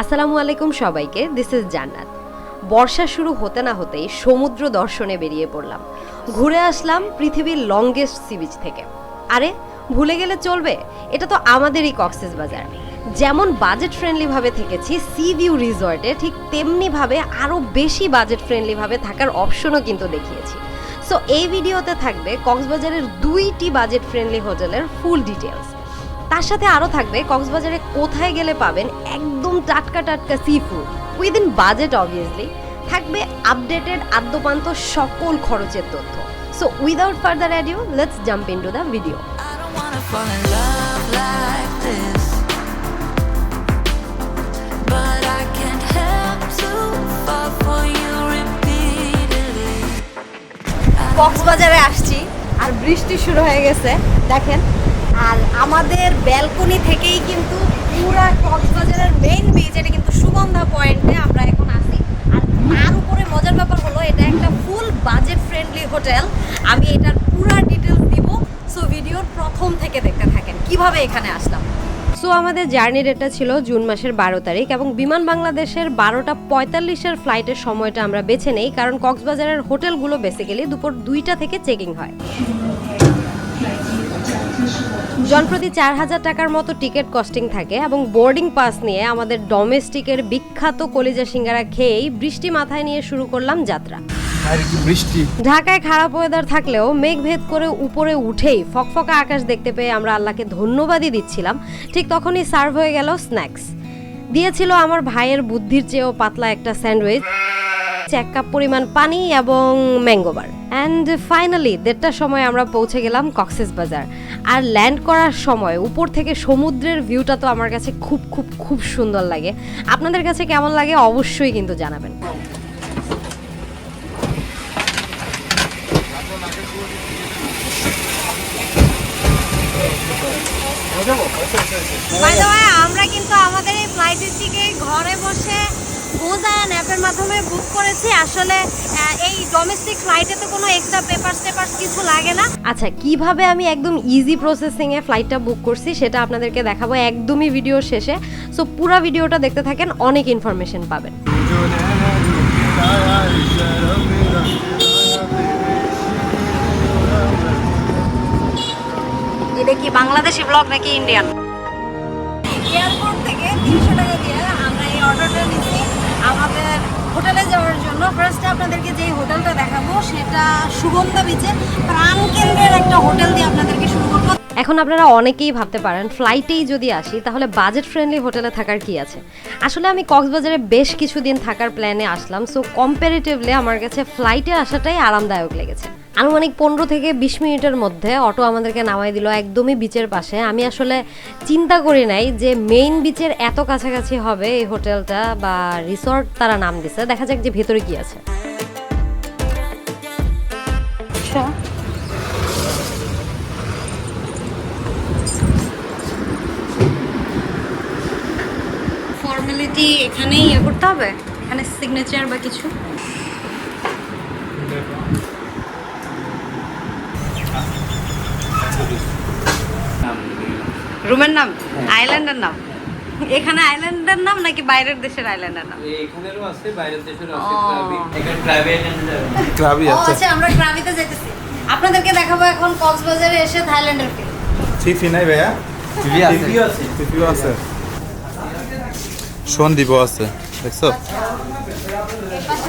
আসসালামু আলাইকুম সবাইকে দিস ইজ জান্নাত। বর্ষা শুরু হতে না হতেই সমুদ্র দর্শনে বেরিয়ে পড়লাম। ঘুরে আসলাম পৃথিবীর লংগেস্ট সি বিচ থেকে। আরে, ভুলে গেলে চলবে? এটা তো আমাদেরই কক্সেস বাজার। যেমন বাজেট ফ্রেন্ডলিভাবে থেকেছি সি ভিউ রিসর্টে ঠিক তেমনিভাবে আরও বেশি বাজেট ফ্রেন্ডলিভাবে থাকার অপশনও কিন্তু দেখিয়েছি। সো এই ভিডিওতে থাকবে কক্সবাজারের দুইটি বাজেট ফ্রেন্ডলি হোটেলের ফুল ডিটেলস তার সাথে আরও থাকবে কক্সবাজারে কোথায় গেলে পাবেন একদম টাটকা টাটকা sea food within budget obviously থাকবে আপডেটেড আদ্যপান্ত সকল খরচের তথ্য। So without further adieu let's jump into the video. কক্সবাজারে আসছি আর বৃষ্টি শুরু হয়ে গেছে। দেখেন আর আমাদের ব্যালকনি থেকেই কিন্তু পুরা কক্সবাজারের মেইন বিচ এটা কিন্তু সুগন্ধা পয়েন্টে আমরা এখন আসি আর তার উপরে মজার ব্যাপার হলো, এটা একটা ফুল বাজেট ফ্রেন্ডলি হোটেল আমি এটার পুরা ডিটেলস দিব সো ভিডিওর প্রথম থেকে দেখতে থাকেন। কীভাবে এখানে আসলাম? সো আমাদের জার্নি ডেটটা ছিল জুন মাসের বারো তারিখ এবং বিমান বাংলাদেশের বারোটা পঁয়তাল্লিশের ফ্লাইটের সময়টা আমরা বেছে নেই, কারণ কক্সবাজারের হোটেলগুলো বেসিক্যালি দুপুর দুইটা থেকে চেকিং হয়। জনপ্রতি চার হাজার টাকার মতো টিকিট কস্টিং থাকে এবং বোর্ডিং পাস নিয়ে আমাদের ডোমেস্টিকের বিখ্যাত কলিজা সিঙ্গারা খেয়েই বৃষ্টি মাথায় নিয়ে শুরু করলাম যাত্রা। বৃষ্টি। ঢাকায় খারাপ ওয়েদার থাকলেও মেঘ ভেদ করে উপরে উঠেই ফকফকা আকাশ দেখতে পেয়ে আমরা আল্লাহকে ধন্যবাদই দিচ্ছিলাম। ঠিক তখনই সার্ভ হয়ে গেল স্ন্যাক্স। দিয়েছিল আমার ভাইয়ের বুদ্ধির চেয়েও পাতলা একটা স্যান্ডউইচ। এক কাপ পরিমাণ পানি এবং ম্যাঙ্গোবার অ্যান্ড ফাইনালি দেড়টার সময় আমরা পৌঁছে গেলাম কক্সেস বাজার। আর ল্যান্ড করার সময় উপর থেকে সমুদ্রের ভিউটা তো আমার কাছে খুব খুব খুব সুন্দর লাগে। আপনাদের কাছে কেমন লাগে অবশ্যই কিন্তু জানাবেন। আমরা কিন্তু আমাদের এই ফ্লাইটের টিকিট ঘরে বসে গোজা অ্যাপের মাধ্যমে বুক করেছি। আসলে এই ডোমেস্টিক ফ্লাইটে তো কোনো এক্সট্রা পেপারস টেপারস কিছু লাগে না। আচ্ছা কীভাবে আমি একদম ইজি প্রসেসিং এ ফ্লাইটটা বুক করছি সেটা আপনাদেরকে দেখাবো একদমই ভিডিও শেষে। সো পুরো ভিডিওটা দেখতে থাকেন অনেক ইনফরমেশন পাবেন। এটা কি বাংলাদেশি ব্লগ নাকি ইন্ডিয়ান এয়ারপোর্ট থেকে তিনশো টাকা দিয়ে আমরা এই অর্ডারটা নিচ্ছি। আমাদের হোটেলে যাওয়ার জন্য ফার্স্টে আপনাদেরকে যে হোটেলটা দেখাবো, সেটা সুগন্ধা বিচে প্রাণকেন্দ্রের একটা হোটেল দিয়ে আপনাদেরকে শুরু করব। এখন আপনারা অনেকেই ভাবতে পারেন ফ্লাইটেই যদি আসি, তাহলে বাজেট ফ্রেন্ডলি হোটেলে থাকার কি আছে? আসলে আমি কক্সবাজারে বেশ কিছুদিন থাকার প্ল্যানে আসলাম সো কম্পারেটিভলি আমার কাছে ফ্লাইটে আসাটাই আরামদায়ক লেগেছে। আনুমানিক পনেরো থেকে বিশ মিনিটের মধ্যে অটো আমাদেরকে নামাই দিল একদমই বিচের পাশে। আমি আসলে চিন্তা করি নাই যে মেইন বিচের এত কাছাকাছি হবে এই হোটেলটা বা রিসর্ট তারা নাম দিছে, দেখা যাক যে ভেতরে কি আছে। ফর্মালিটি এখানেই ইয়ে করতে হবে এখানে সিগনেচার বা কিছু রুমের নাম আইল্যান্ডের নাম এখানে আইল্যান্ডের নাম নাকি বাইরের দেশের আইল্যান্ডের নাম এখানেরও আছে বাইরের দেশেরও আছে। ক্রাবি এখানে ক্রাবি যাবে আছে আচ্ছা আমরা গ্রামিতে যেতেছি আপনাদেরকে দেখাবো এখন কক্সবাজারে এসে থাইল্যান্ডের ফিল থিফি নাই ভাইয়া টিভি আছে থিফিও আছে সন্দীপও আছে দেখছ?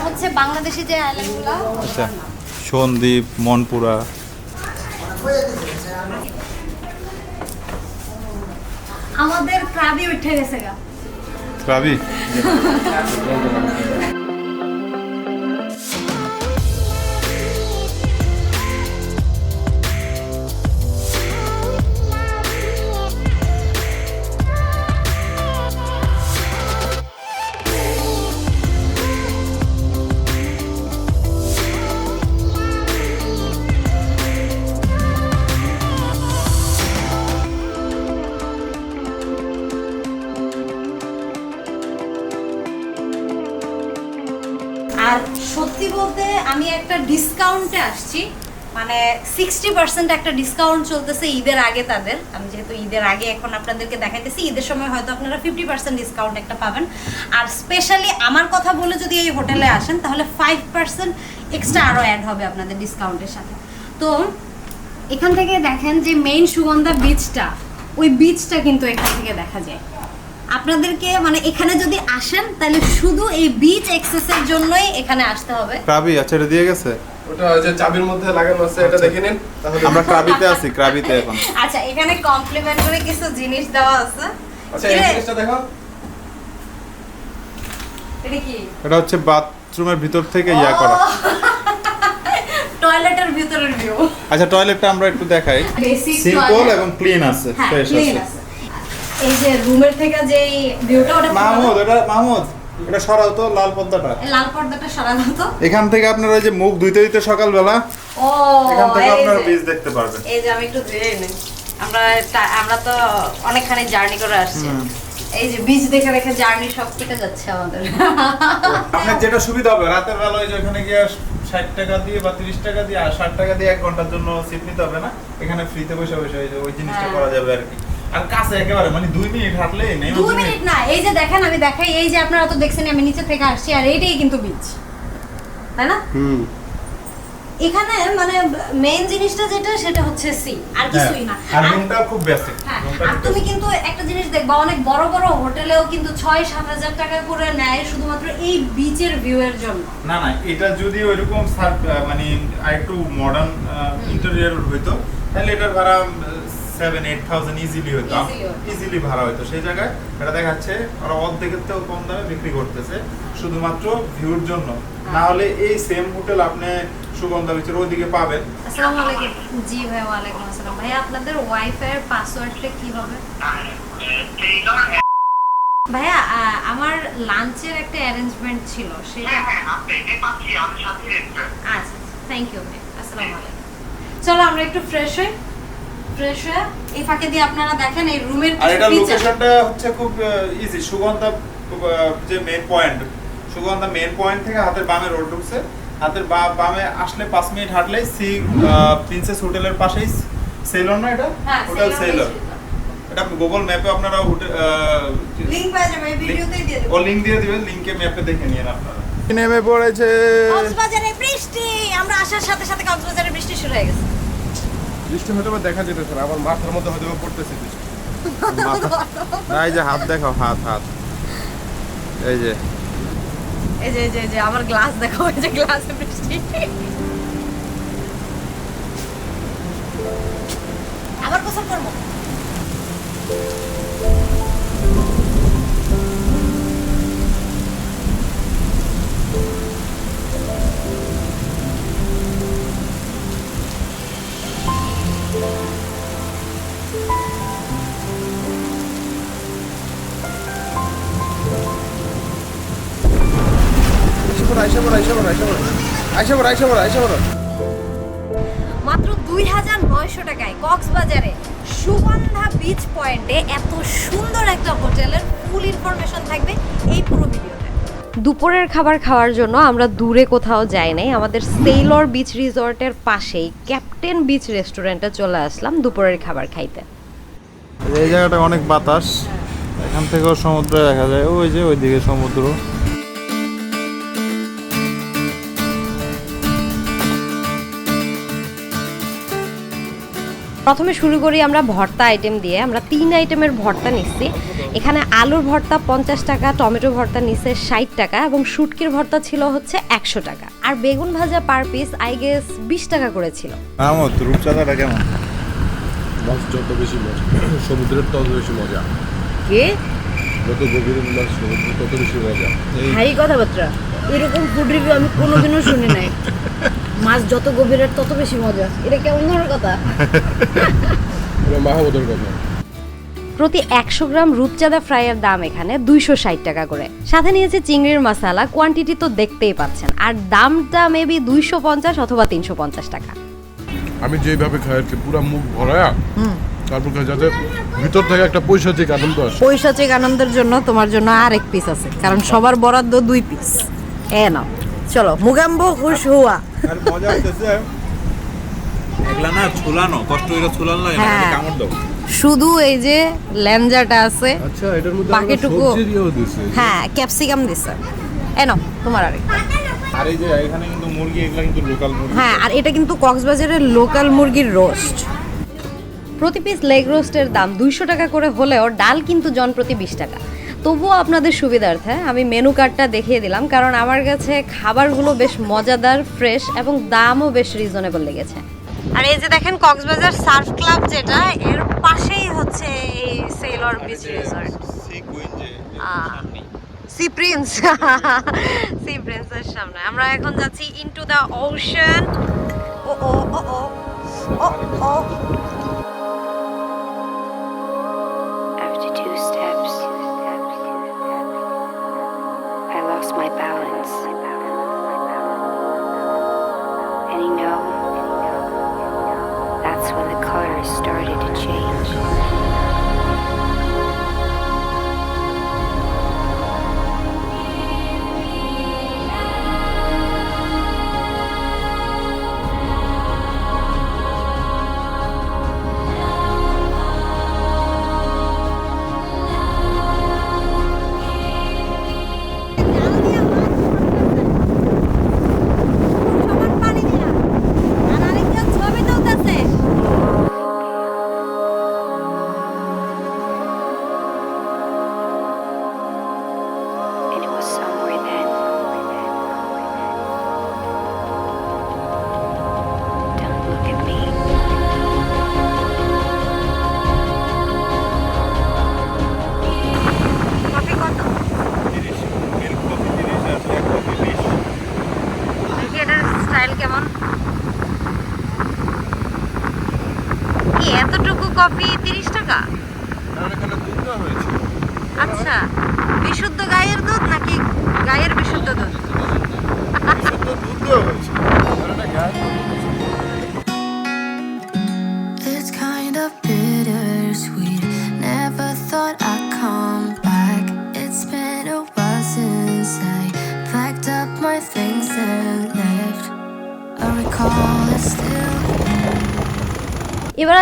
হচ্ছে বাংলাদেশি যে আইল্যান্ডগুলো আচ্ছা সন্দীপ মনপুরা। আমাদের ক্রাবি উঠে গেছে গা। ক্লাবি আর সত্যি বলতে আমি একটা ডিসকাউন্টে আসছি। মানে সিক্সটি পার্সেন্ট একটা ডিসকাউন্ট চলতেছে ঈদের আগে তাদের। আমি যেহেতু ঈদের আগে এখন আপনাদেরকে দেখাইতেছি, ঈদের সময় হয়তো আপনারা ফিফটি পার্সেন্ট ডিসকাউন্ট একটা পাবেন। আর স্পেশালি আমার কথা বলে যদি এই হোটেলে আসেন, তাহলে ফাইভ পার্সেন্ট এক্সট্রা আরও অ্যাড হবে আপনাদের ডিসকাউন্টের সাথে। তো এখান থেকে দেখেন যে মেইন সুগন্ধা বিচটা ওই বিচটা কিন্তু এখান থেকে দেখা যায়। আপনাদেরকে মানে এখানে যদি আসেন তাহলে শুধু এই বিচ এক্সেসের জন্যই এখানে আসতে হবে। ক্রাবি আচ্ছা এটা দিয়ে গেছে? ওটা যে চাবির মধ্যে লাগানো আছে এটা দেখে নিন তাহলে আমরা ক্রাবিতে আছি ক্রাবিতে এখন। আচ্ছা এখানে কমপ্লিমেন্টারি কিছু জিনিস দেওয়া আছে। আচ্ছা এই জিনিসটা দেখো। এটা কি? এটা হচ্ছে বাথরুমের ভিতর থেকে ইয়া করা। টয়লেটের ভিতরের ভিউ আচ্ছা টয়লেটটা আমরা একটু দেখাই। বেসিক সিম্পল এবং ক্লিন আছে হ্যাঁ ফ্রেশ আছে। আছে। এই যে রুমের থেকে যে ভিউটা ওটা মাহমুদ এটা মাহমুদ এটা সরাও তো লাল পর্দাটা। লাল পর্দাটা সরানো তো। এখান থেকে আপনার ওই যে মুখ ধুইতে ধুইতে সকালবেলা ও এখান থেকে আপনারা। বীজ দেখতে পারবেন। এই যে আমি একটু ধুয়ে নিই আমরা আমরা তো অনেকখানি জার্নি করে আসছি। এই যে বীজ দেখে দেখে জার্নি সব কেটে যাচ্ছে আমাদের। আপনার যেটা সুবিধা হবে রাতের বেলা ওই যে ওখানে গিয়ে ষাট টাকা দিয়ে বা তিরিশ টাকা দিয়ে আর ষাট টাকা দিয়ে এক ঘণ্টার জন্য সিট নিতে হবে না? এখানে ফ্রিতে বসে বসে ওই জিনিসটা হ্যাঁ। করা যাবে আর কি। আর কাছে একেবারে মানে দুই মিনিট হাঁটলেই নেই দুই মিনিট না এই যে দেখেন আমি দেখাই এই যে আপনারা তো দেখছেন আমি নিচে থেকে আসছি আর এইটাই কিন্তু বীজ তাই না? হুম। এখানে মানে মেইন জিনিসটা যেটা সেটা হচ্ছে সি আর কিছুই না। আর আর- রুমটা খুব বেসিক হ্যাঁ, আর তুমি কিন্তু একটা জিনিস দেখবা অনেক বড় বড় হোটেলেও কিন্তু ছয় সাত হাজার টাকা করে নেয় শুধুমাত্র এই বিচের ভিউ এর জন্য। না না এটা যদি ওইরকম মানে আরেকটু মডার্ন ইন্টেরিয়র হইতো তাহলে এটার ভাড়া সেভেন এইট থাউজেন্ড ইজিলি হতো। ইজিলি ভাড়া হইতো। সেই জায়গায় এটা দেখাচ্ছে ওরা অর্ধেকের থেকেও কম দামে বিক্রি করতেছে শুধুমাত্র ভিউর জন্য। না হলে এই সেম হোটেল আপনি সুগন্ধা বিচের ওইদিকে পাবেন। আসসালামু আলাইকুম। জি ভাই ওয়ালাইকুম আসসালাম। ভাই আপনাদের ওয়াইফাই এর পাসওয়ার্ডটা কি হবে? ভাইয়া আহ, আমার লাঞ্চের একটা অ্যারেঞ্জমেন্ট ছিল সেটা আচ্ছা থ্যাংক ইউ ভাই। আসসালামু আলাইকুম। চলো আমরা একটু ফ্রেশ হই। ফ্রেশ হয়ে এই ফাঁকে দিয়ে আপনারা দেখেন এই রুমের আর এটা লোকেশনটা হচ্ছে খুব ইজি সুগন্ধা যে main point Sugandha main point থেকে হাতের বামে রোড ঢুকছে। হাতের বা- বামে আসলে পাঁচ মিনিট হাঁটলেই সি প্রিন্সেস হোটেলের পাশেই সেলর না এটা? হ্যাঁ হোটেল সেলর এটা গুগল ম্যাপে আপনারা লিংক পাওয়া যাবে এই ভিডিওতেই দিয়ে দেবো। ও লিংক দিয়ে দিবেন লিংকে ম্যাপে দেখে নিন আপনারা। নেমে পড়েছে। কক্সবাজারে বৃষ্টি! আমরা আসার সাথে সাথে কক্সবাজারে বৃষ্টি শুরু হয়ে গেছে। বৃষ্টি হয়তো দেখা যেতেছে না আমার মাথার মধ্যে হয়তো বা পড়তেছে বৃষ্টি। এই যে হাত দেখাও হাত হাত। এই যে। এই যে এই যে এই যে আমার গ্লাস দেখো এই যে গ্লাসে বৃষ্টি। আবার গোসল করব? আইসা পড়ো আইসা পড়ো আইসা পড়ো। মাত্র দুই হাজার নয়শো টাকায় কক্সবাজারে সুগন্ধা বিচ পয়েন্টে এত সুন্দর একটা হোটেলের ফুল ইনফরমেশন থাকবে এই পুরো ভিডিওতে। দুপুরের খাবার খাওয়ার জন্য আমরা দূরে কোথাও যাই নাই আমাদের সেইলর বিচ রিসর্টের পাশেই ক্যাপ্টেন বিচ রেস্টুরেন্টে চলে আসলাম দুপুরের খাবার খাইতে। এই জায়গাটা অনেক বাতাস এখান থেকেও সমুদ্র দেখা যায় ওই যে ওইদিকে সমুদ্র। প্রথমে শুরু করি আমরা ভর্তা আইটেম দিয়ে। আমরা তিন আইটেমের ভর্তা নিচ্ছি। এখানে আলুর ভর্তা পঞ্চাশ টাকা টমেটো ভর্তা নিচ্ছে ষাট টাকা এবং শুটকির ভর্তা ছিল হচ্ছে একশো টাকা। আর বেগুন ভাজা পার পিস আই গেস বিশ টাকা করেছিল রূপচাঁদাটা কেমন? মাছ যত বেশি মজা সমুদ্রের তত বেশি মজা। কে? যত গভীর মাছ সমুদ্র তত বেশি মজা। হাই কথাবার্তা। এরকম ফুড রিভিউ আমি কোনোদিনও শুনি নাই। মাছ যত গভীরের তত বেশি মজা। এটা কেমন ধরনের কথা? মাহমুদের কথা। প্রতি একশো গ্রাম রূপচাঁদা ফ্রাইয়ের দাম এখানে দুইশো ষাট টাকা করে। সাথে নিয়েছে চিংড়ির মশালা কোয়ান্টিটি তো দেখতেই পাচ্ছেন। আর দামটা মেবি দুইশো পঞ্চাশ অথবা তিনশো পঞ্চাশ টাকা। আমি যেভাবে খাই আর কি পুরো মুখ ভরায়া তারপর যাতে ভিতর থেকে একটা পৈশাচিক আনন্দ আসে। পৈশাচিক আনন্দের জন্য তোমার জন্য আর এক পিস আছে কারণ সবার বরাদ্দ দুই পিস এ নাও। চলো মুগাম্বো খুশ হুয়া। আর মজা হইতেছে এগুলা না ছুলানো কষ্ট করে ছুলানো লাগে না, হ্যাঁ। কামড় দাও। শুধু এই যে ল্যাঞ্জাটা আছে আচ্ছা এটার মধ্যে বাকিটুকু- সবজি হ্যাঁ ক্যাপসিকাম দিছে। এনো তোমার আরেক আর এই যে এখানে কিন্তু মুরগি এগুলা কিন্তু লোকাল মুরগি। হ্যাঁ আর এটা কিন্তু কক্সবাজারের লোকাল মুরগির রোস্ট প্রতি পিস লেগ রোস্টের দাম দুইশো টাকা করে হলেও ডাল কিন্তু জন প্রতি বিশ টাকা। তবুও আপনাদের সুবিধার্থে আমি মেনু কার্ডটা দেখিয়ে দিলাম কারণ আমার কাছে খাবারগুলো বেশ মজাদার ফ্রেশ এবং দামও বেশ রিজনেবল লেগেছে। আর এই যে দেখেন কক্সবাজার সার্ফ ক্লাব যেটা এর পাশেই হচ্ছে এই sailor beach resort sea queen যে সি প্রিন্স সি প্রিন্সের সামনে। আমরা এখন যাচ্ছি ইনটু দ্য ওশান ও ও ও ও ও। And you know, that's when the colors started to change.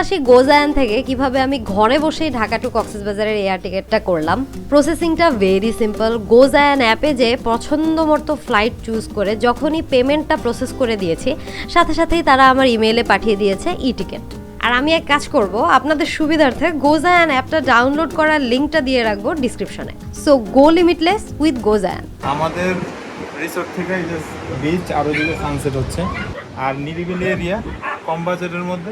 আসি গোজায়ান থেকে কীভাবে আমি ঘরে বসেই ঢাকা টু কক্সবাজারের এয়ার টিকিটটা করলাম। প্রসেসিংটা ভেরি সিম্পল গোজায়ান অ্যাপে যে পছন্দ মতো ফ্লাইট চুজ করে যখনই পেমেন্টটা প্রসেস করে দিয়েছি, সাথে সাথেই তারা আমার ইমেইলে পাঠিয়ে দিয়েছে ই টিকিট আর আমি এক কাজ করব, আপনাদের সুবিধার্থে গোজায়ান অ্যাপটা ডাউনলোড করার লিঙ্কটা দিয়ে রাখব ডিসক্রিপশনে so go limitless with Gozayaan. আমাদের রিসোর্ট থেকে বিচ আর ওইদিকে সানসেট হচ্ছে, আর নিরিবিলি এরিয়া কম বাজেটের মধ্যে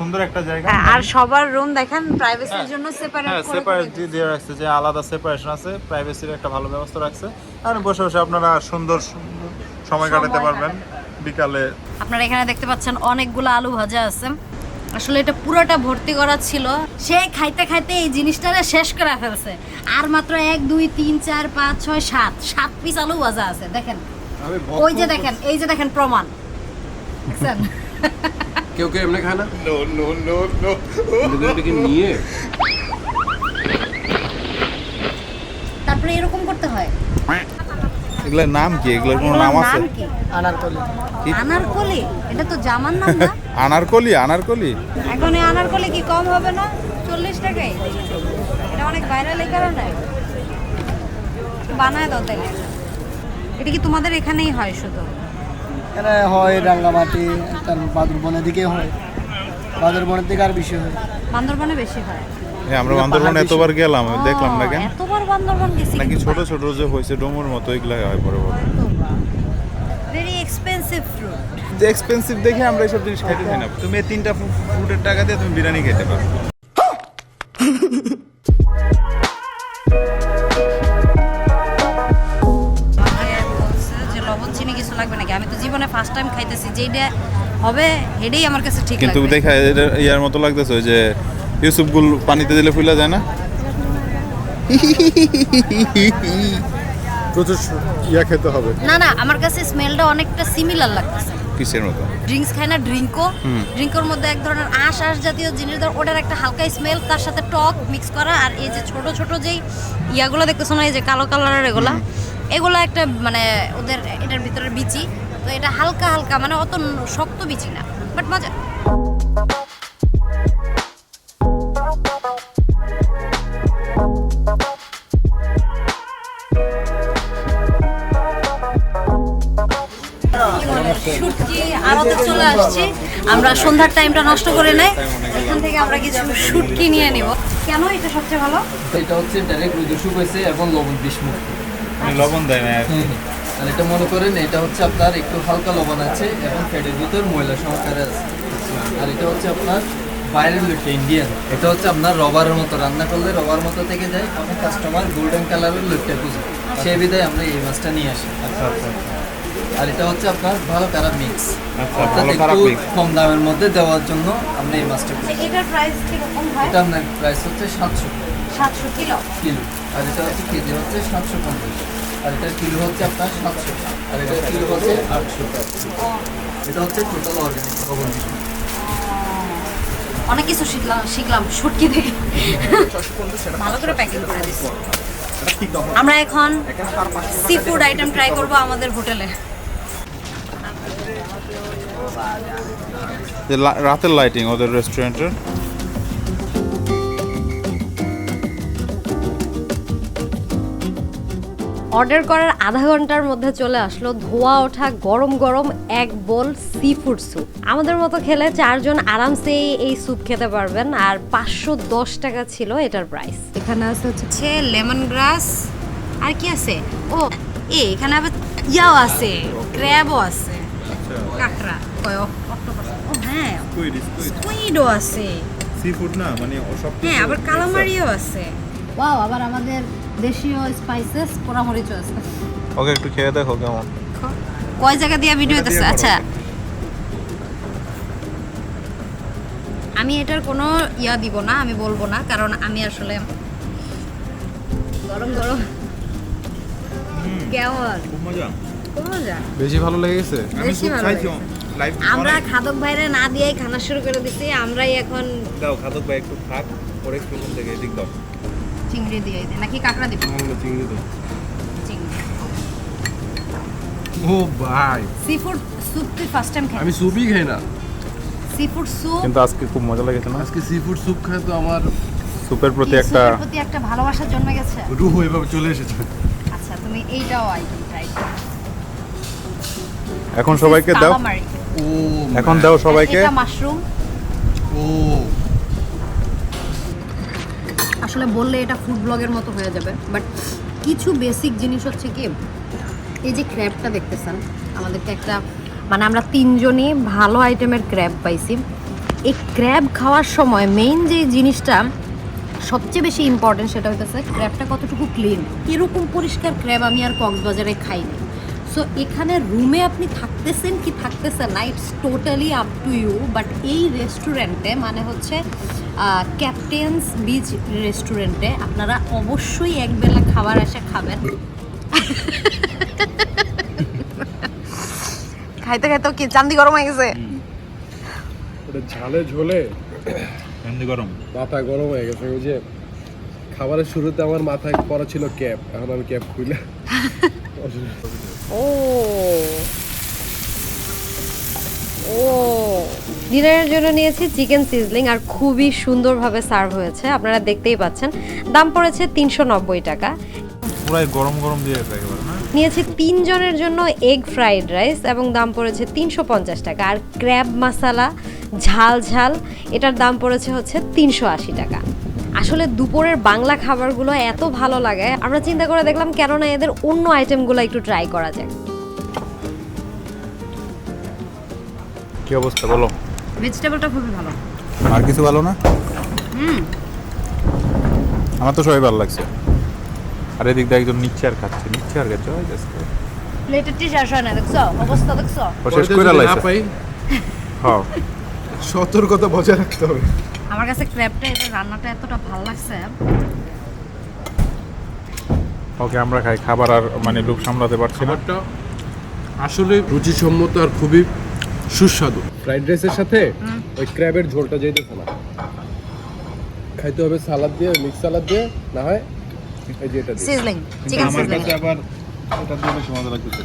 সুন্দর একটা জায়গা। আর সবার রুম দেখেন প্রাইভেসির জন্য সেপারেট হ্যাঁ সেপারেট দিয়ে রাখছে যে আলাদা সেপারেশন আছে প্রাইভেসির একটা ভালো ব্যবস্থা রাখছে। আর বসে বসে আপনারা সুন্দর সুন্দর সময় কাটাতে পারবেন। বিকালে আপনারা এখানে দেখতে পাচ্ছেন অনেকগুলো আলু ভাজা আছে। আসলে এটা পুরোটা ভর্তি করা ছিল। সে খাইতে খাইতে এই জিনিসটারে শেষ করে ফেলছে। আর মাত্র এক দুই তিন চার পাঁচ ছয় সাত সাত পিস আলু ভাজা আছে দেখেন। ওই যে দেখেন এই যে দেখেন প্রমাণ। দেখছেন? কেউ কেউ এমনি খায় না? নো নো নো নো এদেরকে নিয়ে? তারপরে এরকম করতে হয়। এগুলোর নাম কি? এগুলোর কোনো নাম আছে? কি? আনারকলি। এটা তো জামার নাম না? আনারকলি আনারকলি। এখন এই আনারকলি কি কম হবে না? চল্লিশ টাকায়? এটা অনেক ভাইরাল এই কারণে। বানায় দাও তাইলে। এটা কি তোমাদের এখানেই হয় শুধু? এখানে হয় রাঙ্গামাটি বাদুরবনের দিকে হয়। বাদুরবনের দিকে আর বেশি হয়। বান্দরবনে বেশি হয়। আমরা বান্দরবন এতবার গেলাম দেখলাম না কেন? এতবার বান্দরবন গেছি নাকি ছোট ছোট যে হয়েছে ডোমোর মতো এগুলো হয় বড় বড় ভেরি এক্সপেন্সিভ ফ্রুট যে এক্সপেন্সিভ দেখে আমরা এইসব জিনিস খাইতে চাই না। তুমি তিনটা ফ্রুটের টাকা দিয়ে তুমি বিরিয়ানি খেতে পারো। লাগবে নাকি? আমি তো জীবনে ফার্স্ট টাইম খাইতেছি যেটা হবে হেডেই আমার কাছে ঠিক কিন্তু দেখা ইয়ার মতো লাগতেছে ওই যে ইউসুফ গুল পানিতে দিলে ফুলা যায় না? প্রচুর ইয়া খেতে হবে। না না আমার কাছে স্মেলটা অনেকটা সিমিলার লাগতেছে। কিসের মতো? ড্রিঙ্কস খায় না ড্রিঙ্কও ড্রিঙ্কোর মধ্যে এক ধরনের আঁশ আঁশ জাতীয় জিনিস ধর ওটার একটা হালকা স্মেল তার সাথে টক মিক্স করা আর এই যে ছোট ছোট যেই ইয়াগুলো দেখতেছো না এই যে কালো কালারের এগুলা এগুলো একটা মানে ওদের এটার ভিতরে বিচি। তো এটা হালকা হালকা মানে অত শক্ত বিচি না বাট মজা। আড়তে চলে আসছি। আমরা সন্ধ্যার টাইমটা নষ্ট করে নেই। এখান থেকে আমরা কিছু শুটকি নিয়ে নিব। কেন এটা সবচেয়ে ভালো? এটা হচ্ছে ডাইরেক্ট রুদুসুপ হয়েছে এবং লবণ বিষ লবণ দেয় না আর এটা মনে করেন এটা হচ্ছে আপনার একটু হালকা লবণ আছে এবং ফ্যাটের ভিতর ময়লা সহকারে আছে। আর এটা হচ্ছে আপনার বাইরের লুটটা ইন্ডিয়ান এটা হচ্ছে আপনার রবারের মতো। রান্না করলে রবার মতো থেকে যায় আমার কাস্টমার গোল্ডেন কালারের লুটটা খুঁজে সেই বিধায় আমরা এই মাছটা নিয়ে আসি। আচ্ছা আচ্ছা আচ্ছা। আর এটা হচ্ছে আপনার ভালো খারাপ মিক্স অর্থাৎ একটু কম দামের মধ্যে দেওয়ার জন্য আমরা এই মাছটা এটার প্রাইস কীরকম হয়? এটা আপনার প্রাইস হচ্ছে সাতশো। সাতশো কিলো? কিলো। আর এটা হচ্ছে কেজি হচ্ছে সাতশো পঞ্চাশ। আর এটা কিলো হচ্ছে আপনার সাতশো। আর এটা কিলো হচ্ছে আটশো। এটা হচ্ছে টোটাল অর্গানিক অনেক কিছু শিখলাম শিখলাম শুটকি থেকে ভালো করে প্যাকিং করে দিচ্ছি আমরা এখন সি ফুড আইটেম ট্রাই করব আমাদের হোটেলে। রাতের লাইটিং ওদের রেস্টুরেন্টের অর্ডার করার আধা ঘণ্টার মধ্যে চলে আসলো ধোয়া ওঠা গরম গরম এক বোল সি ফুড স্যুপ আমাদের মতো খেলে চারজন আরামসে এই স্যুপ খেতে পারবেন আর পাঁচশো দশ টাকা ছিল এটার প্রাইস এখানে আছে হচ্ছে লেমন গ্রাস আর কি আছে? ও এ এখানে আবার ইয়াও আছে ক্র্যাবও আছে। কাঁকড়া। ও হ্যাঁ। স্কুইডও আছে। সি ফুড না মানে হ্যাঁ আবার কালামারিও আছে। ওয়াও আবার আমাদের দেশীয় স্পাইসেস পোড়ামরিচও আছে। ওকে একটু খেয়ে দেখো কেমন। কয় জায়গা দিয়ে ভিডিও হইতেছে? আচ্ছা। আমি এটার কোনো ইয়া দিব না আমি বলব না কারণ আমি আসলে গরম গরম। কেমন? খুব মজা। খুব মজা। বেশি ভালো লেগেছে? বেশি ভালো খাইছি। লেগেছে। লাইভ আমরা খাদক ভাইরে না দিয়েই খানা শুরু করে দিছি আমরাই এখন দাও খাদক ভাই একটু থাক পরে থেকে এদিক দাও। চিংড়ি দিয়ে দিই নাকি কাঁকড়া দিব? চিংড়ি তো চিংড়ি। ও ভাই। সি ফুড স্যুপ তুই ফার্স্ট টাইম খাই আমি স্যুপই খাই না। সি ফুড স্যুপ কিন্তু আজকে খুব মজা লেগেছে না? আজকে সি ফুড স্যুপ খাই তো আমার সুপের প্রতি একটা প্রতি একটা ভালোবাসা জন্মে গেছে। রুহ এভাবে চলে এসেছে। আচ্ছা তুমি এইটাও আইটেম ট্রাই করো। এখন সবাইকে দাও। ও এখন দাও সবাইকে। এটা মাশরুম ও আসলে বললে এটা ফুড ব্লগের মতো হয়ে যাবে। বাট কিছু বেসিক জিনিস হচ্ছে কি, এই যে ক্র্যাবটা দেখতেছেন, আমাদেরকে একটা মানে আমরা তিনজনই ভালো আইটেমের ক্র্যাব পাইছি। এই ক্র্যাব খাওয়ার সময় মেইন যে জিনিসটা সবচেয়ে বেশি ইম্পর্টেন্ট সেটা হইতেছে ক্র্যাবটা কতটুকু ক্লিন এরকম পরিষ্কার ক্র্যাব আমি আর কক্সবাজারে খাইনি। সো এখানে রুমে আপনি থাকতেছেন কি থাকতেছেন না it's totally up to you but এই রেস্টুরেন্টে মানে হচ্ছে ক্যাপ্টেন্স বিচ রেস্টুরেন্টে আপনারা অবশ্যই একবেলা খাবার এসে খাবেন। খাইতে খাইতে কি চান্দি গরম হয়ে গেছে? ওটা ঝালে ঝোলে এমনি গরম। মাথা গরম হয়ে গেছে ওই যে খাবারের শুরুতে আমার মাথায় পরা ছিল ক্যাপ এখন আমি ক্যাপ খুলে ও। ডিনারের জন্য নিয়েছি চিকেন সিজলিং আর খুবই সুন্দরভাবে সার্ভ হয়েছে আপনারা দেখতেই পাচ্ছেন। দাম পড়েছে তিনশো নব্বই টাকা। পুরাই গরম গরম একেবারে নিয়েছি তিনজনের জন্য এগ ফ্রাইড রাইস এবং দাম পড়েছে তিনশো পঞ্চাশ টাকা। আর ক্র্যাব মশালা ঝাল ঝাল এটার দাম পড়েছে হচ্ছে তিনশো আশি টাকা। আসলে দুপুরের বাংলা খাবারগুলো এত ভালো লাগে আমরা চিন্তা করে দেখলাম কেননা এদের অন্য আইটেমগুলো একটু ট্রাই করা যায় কি অবস্থা বলো? ভেজিটেবলটা খুবই ভালো। আর কিছু ভালো না? আমার তো সবাই ভালো লাগছে। আর এদিক দিয়ে একজন নিচ্ছে আর খাচ্ছে। নিচ্ছে আর খাচ্ছে ওই just প্লেটের টি শেষ হয় না দেখছ? অবস্থা দেখছ? ও শেষ করে না লাইছে। পাই হ্যাঁ। সতর্কতা বজায় রাখতে হবে। আমার কাছে ক্র্যাবটা এটা রান্নাটা এতটা ভালো লাগছে। ওকে আমরা খাই। খাবার আর মানে লোক সামলাতে পারছি না। খাবারটা আসলে রুচিসম্মত আর খুবই সুস্বাদু। ফ্রাইড রাইসের সাথে ওই ক্র্যাবের ঝোলটা যেতেছে না খাইতে হবে সালাদ দিয়ে মিক্স সালাদ দিয়ে না হয় এই যে এটা দিয়ে। সিজলিং চিকেন আমার সিজলিং কাছে আবার এটা দিয়ে বেশি মজা লাগতেছে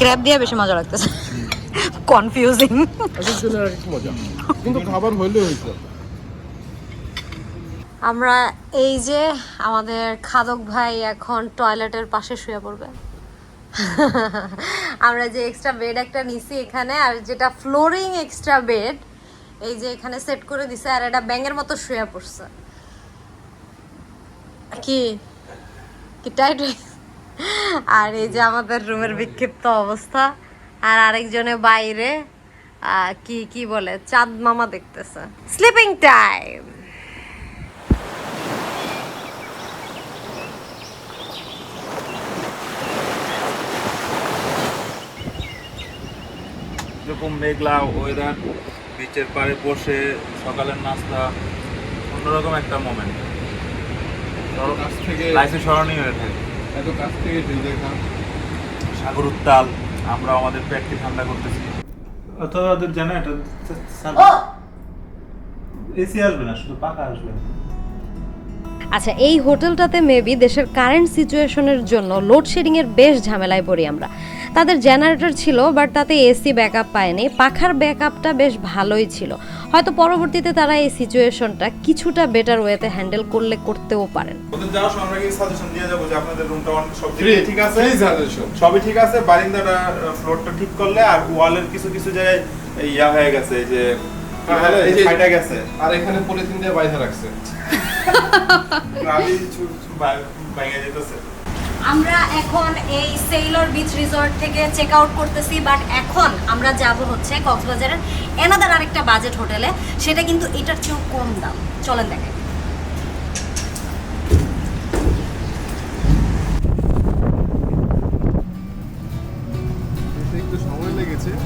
ক্র্যাব দিয়ে। বেশি মজা লাগতেছে। কনফিউজিং একের জন্য আর এক মজা। কিন্তু খাবার হইলে হয়েছে। আমরা এই যে আমাদের খাদক ভাই এখন টয়লেটের পাশে শুয়ে পড়বে। আমরা যে এক্সট্রা বেড একটা নিছি এখানে, আর যেটা ফ্লোরিং এক্সট্রা বেড এই যে এখানে সেট করে দিছে, আর এটা ব্যাঙের মতো শুয়ে পড়ছে। কি? কি টাইট আর এই যে আমাদের রুমের বিক্ষিপ্ত অবস্থা, আর আরেকজনে বাইরে কি কি বলে, চাঁদ মামা দেখতেছে। স্লিপিং টাইম এরকম মেঘলা ওয়েদার বিচের পাড়ে বসে সকালের নাস্তা অন্যরকম একটা মোমেন্ট কাছ থেকে লাইফে স্মরণীয় হয়ে থাকে। এত কাছ থেকে ঢেউ দেখা সাগর উত্তাল আমরা আমাদের পেটকে ঠান্ডা করতেছি। অথবা ওদের জানো এটা এসি আসবে না শুধু পাকা আসবে। আচ্ছা এই হোটেলটাতে মেবি দেশের কারেন্ট সিচুয়েশনের জন্য লোডশেডিং এর বেশ ঝামেলায় পড়ি আমরা। তাদের জেনারেটর ছিল বাট তাতে এসি ব্যাকআপ পায়নি। পাখার ব্যাকআপটা বেশ ভালোই ছিল। হয়তো পরবর্তীতে তারা এই সিচুয়েশনটা কিছুটা বেটার ওয়েতে হ্যান্ডেল করলে করতেও পারেন। ওদের যাওয়ার আমরা কি সাজেশন দিয়ে যাব যে আপনাদের রুমটা সব ফ্রি ঠিক আছে? সবই ঠিক আছে বারিন্দাটা ফ্লোরটা ঠিক করলে আর ওয়ালের কিছু কিছু জায়গায় ইয়া হয়ে গেছে এই যে এই যে- ফাইটা গেছে। আর এখানে পলিথিন দিয়ে বাইধা রাখছে। আমরা এখন এই সেইলর বিচ রিসর্ট থেকে চেক আউট করতেছি বাট এখন আমরা যাব হচ্ছে কক্সবাজারের এনাদার আরেকটা বাজেট হোটেলে সেটা কিন্তু এটার চেয়েও কম দাম। চলেন দেখেন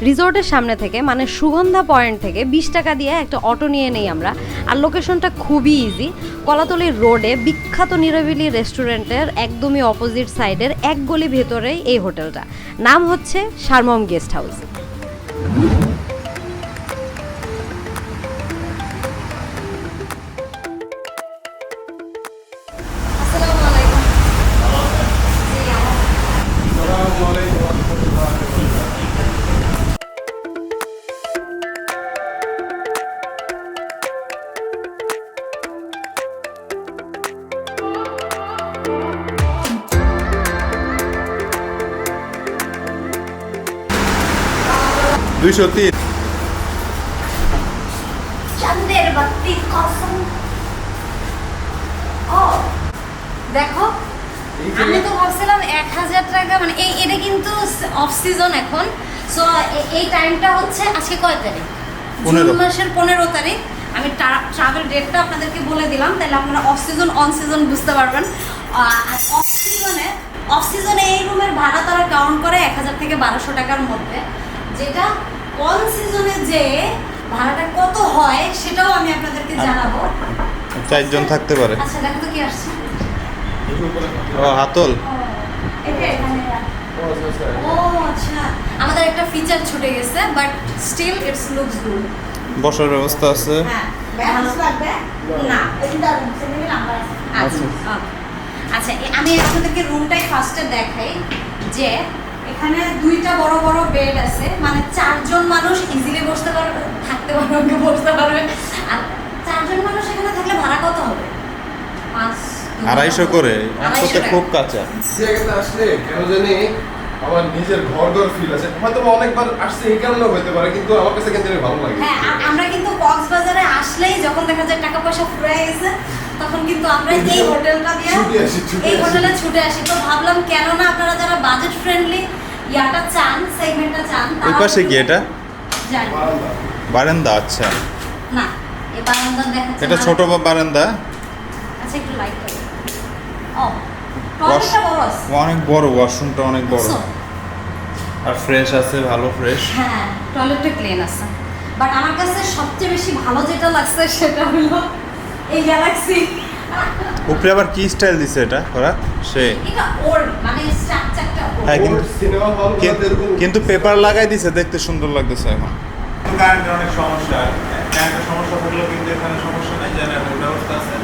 রিসোর্টের সামনে থেকে মানে সুগন্ধা পয়েন্ট থেকে বিশ টাকা দিয়ে একটা অটো নিয়ে নেই আমরা। আর লোকেশনটা খুবই ইজি কলাতলি রোডে বিখ্যাত নিরবিলি রেস্টুরেন্টের একদমই অপোজিট সাইডের এক গলি ভেতরেই এই হোটেলটা নাম হচ্ছে শারমম গেস্ট হাউস দুইশো তিন। চাঁদের বাতি কসম। ও দেখো আমি তো ভাবছিলাম এক হাজার টাকা মানে এই এটা কিন্তু অফ সিজন এখন। সো এই টাইমটা হচ্ছে আজকে কয় তারিখ? জুন পনেরো। মাসের পনেরো তারিখ। আমি ট্রাভেল ডেটটা আপনাদেরকে বলে দিলাম তাহলে আপনারা অফ সিজন অন সিজন বুঝতে পারবেন। আর অফ সিজনে অফ সিজনে এই রুমের ভাড়া তারা কাউন্ট করে এক হাজার থেকে বারোশো টাকার মধ্যে যেটা অন সিজনে যে ভাড়াটা কত হয় সেটাও আমি আপনাদেরকে জানাব। চারজন থাকতে পারে। আচ্ছা দেখো তো কি আসছে। ও হাতল। এটা এখানে ও আচ্ছা আমাদের একটা ফিচার ছুটে গেছে but still it's looks good বসার ব্যবস্থা আছে। হ্যাঁ ভালো লাগবে? না। আচ্ছা. আচ্ছা আমি আপনাদেরকে রুমটাই ফার্স্টে দেখাই যে এখানে দুইটা বড় বড় বেড আছে। মানে চারজন মানুষ ইজিলি বসতে পারবে থাকতে পারবে বসতে পারবে। আর চারজন মানুষ এখানে থাকলে ভাড়া কত হবে? পাঁচ আড়াইশো করে টাকা। খুব কাঁচা। জায়গাতে আসলে কেন জানি আমার নিজের ঘর ঘর ফিল আছে। হয়তো অনেকবার আসছে এই কারণেও হতে পারে কিন্তু আমার কাছে কিন্তু ভালো লাগে। হ্যাঁ আমরা কিন্তু কক্সবাজারে আসলেই যখন দেখা যায় টাকা পয়সা ফুরাই গেছে তখন কিন্তু আমরা এই হোটেলটা দিয়ে ছুটে আসি, এই হোটেলে ছুটে আসি। তো ভাবলাম কেন না আপনারা যারা বাজেট ফ্রেন্ডলি ইয়াটা চান সেগমেন্টটা চান ওই পাশে কি এটা? বারান্দা। আচ্ছা। না এই বারান্দা দেখাচ্ছে এটা ছোট বা বারান্দা? আচ্ছা একটু লাইট করে। ও অনেক বড় ওয়াশরুমটা অনেক বড়। আর ফ্রেশ আছে ভালো ফ্রেশ হ্যাঁ টয়লেটটা ক্লিন আছে। বাট আমার কাছে সবচেয়ে বেশি ভালো যেটা লাগছে সেটা হলো এই গ্যালাক্সি উপরে আবার কি স্টাইল দিছে এটা ওরা? সে এটা ওল্ড মানে স্ট্রাকচারটা হ্যাঁ কিন্তু সিনেমা হল কিন্তু পেপার লাগাই দিছে দেখতে সুন্দর লাগতেছে এখন। কারেন্টের অনেক সমস্যা। কারেন্টের সমস্যা থাকলেও কিন্তু এখানে সমস্যা নাই জেনারেটর ব্যবস্থা আছে।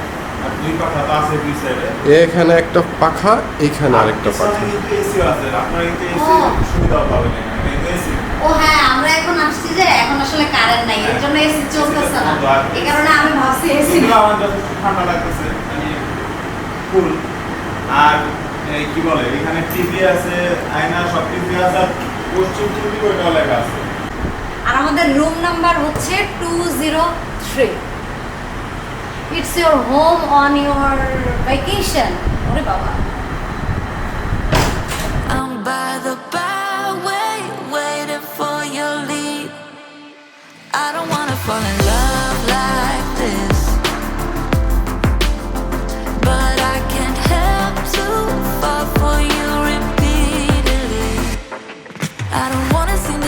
এখানে একটা পাখা এখানে আরেকটা পাখা। ও হ্যাঁ আমরা এখন আসছি যে এখন আসলে কারেন্ট নাই। এর জন্য এসি চলতেছে না। এই কারণে আমি ভাবছি এসি আমার যথেষ্ট ঠান্ডা লাগতেছে আর কি বলে এখানে টিভি আছে আয়না সব কিছু আছে আর পশ্চিম টিভি ওইটাও লেখা আছে। আর আমাদের রুম নাম্বার হচ্ছে two zero three it's your home on your vacation ওরে বাবা। By the byway, waiting for your lead. I don't wanna fall in love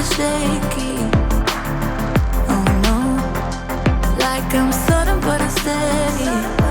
Shaky, Oh no, like I'm sudden but I'm steady.